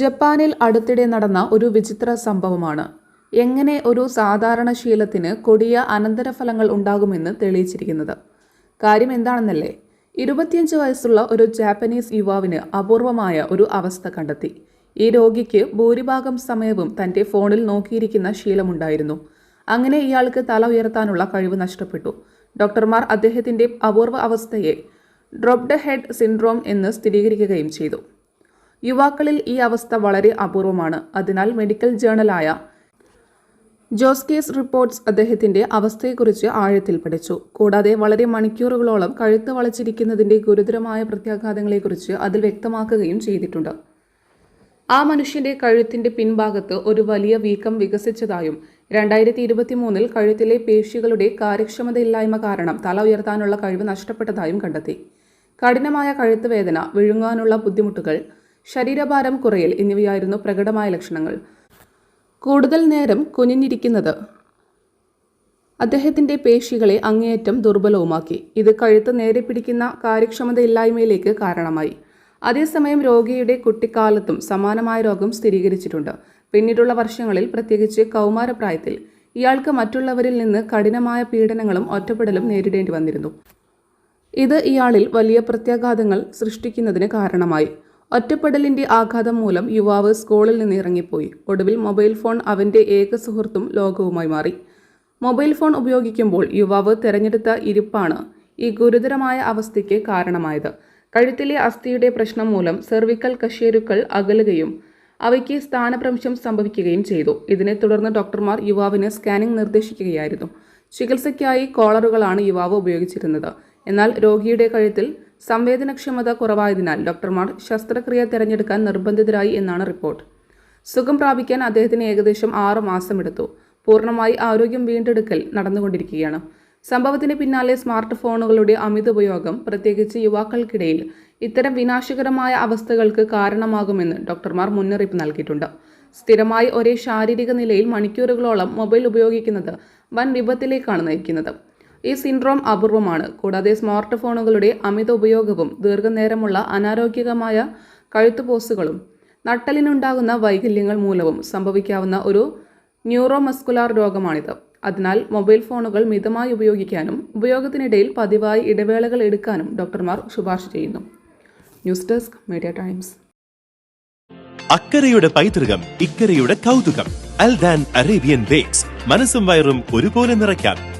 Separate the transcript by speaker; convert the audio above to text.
Speaker 1: ജപ്പാനിൽ അടുത്തിടെ നടന്ന ഒരു വിചിത്ര സംഭവമാണ്. എങ്ങനെ ഒരു സാധാരണ ശീലത്തിന് കൊടിയ അനന്തരഫലങ്ങൾ ഉണ്ടാകുമെന്ന് തെളിയിച്ചിരിക്കുന്നത്. കാര്യം എന്താണെന്നല്ലേ? ഇരുപത്തിയഞ്ച് വയസ്സുള്ള ഒരു ജാപ്പനീസ് യുവാവിന് അപൂർവമായ ഒരു അവസ്ഥ കണ്ടെത്തി. ഈ രോഗിക്ക് ഭൂരിഭാഗം സമയവും തന്റെ ഫോണിൽ നോക്കിയിരിക്കുന്ന ശീലമുണ്ടായിരുന്നു. അങ്ങനെ ഇയാൾക്ക് തല ഉയർത്താനുള്ള കഴിവ് നഷ്ടപ്പെട്ടു. ഡോക്ടർമാർ അദ്ദേഹത്തിന്റെ അപൂർവ അവസ്ഥയെ ഡ്രോപ്ഡ് ഹെഡ് സിൻഡ്രോം എന്ന് സ്ഥിരീകരിക്കുകയും ചെയ്തു. യുവാക്കളിൽ ഈ അവസ്ഥ വളരെ അപൂർവമാണ്. അതിനാൽ മെഡിക്കൽ ജേണലായ ജോസ്കേസ് റിപ്പോർട്ട്സ് അദ്ദേഹത്തിന്റെ അവസ്ഥയെക്കുറിച്ച് ആഴത്തിൽ പഠിച്ചു. കൂടാതെ വളരെ മണിക്കൂറുകളോളം കഴുത്ത് വളച്ചിരിക്കുന്നതിന്റെ ഗുരുതരമായ പ്രത്യാഘാതങ്ങളെക്കുറിച്ച് അതിൽ വ്യക്തമാക്കുകയും ചെയ്തിട്ടുണ്ട്. ആ മനുഷ്യന്റെ കഴുത്തിന്റെ പിൻഭാഗത്ത് ഒരു വലിയ വീക്കം വികസിച്ചതായും രണ്ടായിരത്തി ഇരുപത്തി മൂന്നിൽ കഴുത്തിലെ പേശികളുടെ കാര്യക്ഷമതയില്ലായ്മ കാരണം തല ഉയർത്താനുള്ള കഴിവ് നഷ്ടപ്പെട്ടതായും കണ്ടെത്തി. കഠിനമായ കഴുത്ത് വേദന വിഴുങ്ങാനുള്ള ബുദ്ധിമുട്ടുകൾ ശരീരഭാരം കുറയൽ എന്നിവയായിരുന്നു പ്രകടമായ ലക്ഷണങ്ങൾ. കൂടുതൽ നേരം കുനിഞ്ഞിരിക്കുന്നത്. അദ്ദേഹത്തിന്റെ പേശികളെ അങ്ങേയറ്റം ദുർബലവുമാക്കി. ഇത് കഴുത്ത് നേരെ പിടിക്കുന്ന കാര്യക്ഷമതയില്ലായ്മയിലേക്ക് കാരണമായി. അതേസമയം രോഗിയുടെ കുട്ടിക്കാലത്തും സമാനമായ രോഗം സ്ഥിരീകരിച്ചിട്ടുണ്ട്. പിന്നീടുള്ള വർഷങ്ങളിൽ പ്രത്യേകിച്ച് കൗമാരപ്രായത്തിൽ. ഇയാൾക്ക് മറ്റുള്ളവരിൽ നിന്ന് കഠിനമായ പീഡനങ്ങളും ഒറ്റപ്പെടലും നേരിടേണ്ടി വന്നിരുന്നു. ഇത് ഇയാളിൽ വലിയ പ്രത്യാഘാതങ്ങൾ സൃഷ്ടിക്കുന്നതിന് കാരണമായി. ഒറ്റപ്പെടലിന്റെ ആഘാതം മൂലം യുവാവ് സ്കൂളിൽ നിന്ന് ഇറങ്ങിപ്പോയി. ഒടുവിൽ മൊബൈൽ ഫോൺ അവന്റെ ഏക സുഹൃത്തും ലോകവുമായി മാറി. മൊബൈൽ ഫോൺ ഉപയോഗിക്കുമ്പോൾ യുവാവ് തെരഞ്ഞെടുത്ത ഇരിപ്പാണ് ഈ ഗുരുതരമായ അവസ്ഥയ്ക്ക് കാരണമായത്. കഴുത്തിലെ അസ്ഥിയുടെ പ്രശ്നം മൂലം സെർവിക്കൽ കശേരുക്കൾ അകലുകയും അവയ്ക്ക് സ്ഥാനഭ്രംശം സംഭവിക്കുകയും ചെയ്തു. ഇതിനെ തുടർന്ന് ഡോക്ടർമാർ യുവാവിന് സ്കാനിംഗ് നിർദ്ദേശിക്കുകയായിരുന്നു. ചികിത്സയ്ക്കായി കോളറുകളാണ് യുവാവ് ഉപയോഗിച്ചിരുന്നത്. എന്നാൽ രോഗിയുടെ കഴുത്തിൽ സംവേദനക്ഷമത കുറവായതിനാൽ ഡോക്ടർമാർ ശസ്ത്രക്രിയ തിരഞ്ഞെടുക്കാൻ നിർബന്ധിതരായി എന്നാണ് റിപ്പോർട്ട്. സുഖം പ്രാപിക്കാൻ അദ്ദേഹത്തിന് ഏകദേശം ആറ് മാസമെടുത്തു പൂർണമായി ആരോഗ്യം വീണ്ടെടുക്കൽ നടന്നുകൊണ്ടിരിക്കുകയാണ്. സംഭവത്തിന് പിന്നാലെ സ്മാർട്ട് ഫോണുകളുടെ അമിത ഉപയോഗം പ്രത്യേകിച്ച് യുവാക്കൾക്കിടയിൽ ഇത്തരം വിനാശകരമായ അവസ്ഥകൾക്ക് കാരണമാകുമെന്ന് ഡോക്ടർമാർ മുന്നറിയിപ്പ് നൽകിയിട്ടുണ്ട്. സ്ഥിരമായി ഒരേ ശാരീരിക നിലയിൽ മണിക്കൂറുകളോളം മൊബൈൽ ഉപയോഗിക്കുന്നത് വൻ വിപത്തിലേക്കാണ് നയിക്കുന്നത്. ഈ സിൻഡ്രോം അപൂർവമാണ്. കൂടാതെ സ്മാർട്ട് ഫോണുകളുടെ അമിത ഉപയോഗവും ദീർഘനേരമുള്ള അനാരോഗ്യകമായ കഴുത്തുപോസുകളും നട്ടലിനുണ്ടാകുന്ന വൈകല്യങ്ങൾ മൂലവും സംഭവിക്കാവുന്ന ഒരു ന്യൂറോമസ്കുലാർ രോഗമാണിത്. അതിനാൽ മൊബൈൽ ഫോണുകൾ മിതമായി ഉപയോഗിക്കാനും ഉപയോഗത്തിനിടയിൽ പതിവായി ഇടവേളകൾ എടുക്കാനും ഡോക്ടർമാർ ശുപാർശ ചെയ്യുന്നു. News desk Media Times.
Speaker 2: അക്കരയുടെ പൈതൃകം ഇക്കരയുടെ കൗതുകം അൽദാൻ അറേബ്യൻ ബേക്സ്. മനസ്സും വയറും ഒരുപോലെ നിറയ്ക്കാം.